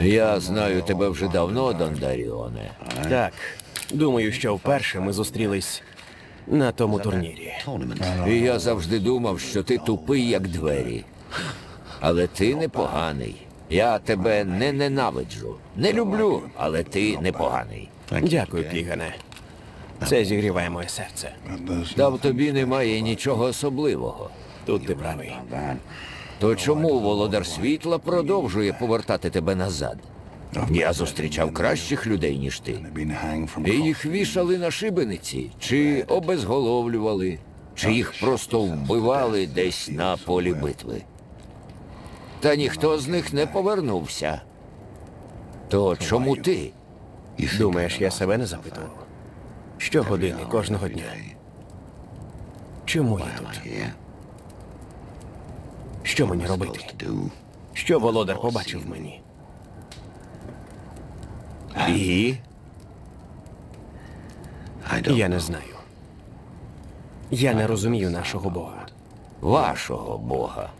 Я знаю тебе вже давно, Дондаріоне. Так, думаю, що вперше ми зустрілись на тому турнірі. І я завжди думав, що ти тупий, як двері. Але ти непоганий. Я тебе не ненавиджу. Не люблю, але ти непоганий. Дякую, Плігане. Це зігріває моє серце. Та в тобі немає нічого особливого. Тут ти правий. То чому володар світла продовжує повертати тебе назад? Я зустрічав кращих людей, ніж ти. І їх вішали на шибениці, чи обезголовлювали, чи їх просто вбивали десь на полі битви. Та ніхто з них не повернувся. То чому ти? Думаєш, я себе не запитував? Щогодини, кожного дня. Чому я тут? Що мені робити? Що володар побачив мені? І? Я не знаю. Я не розумію нашого Бога. Вашого Бога.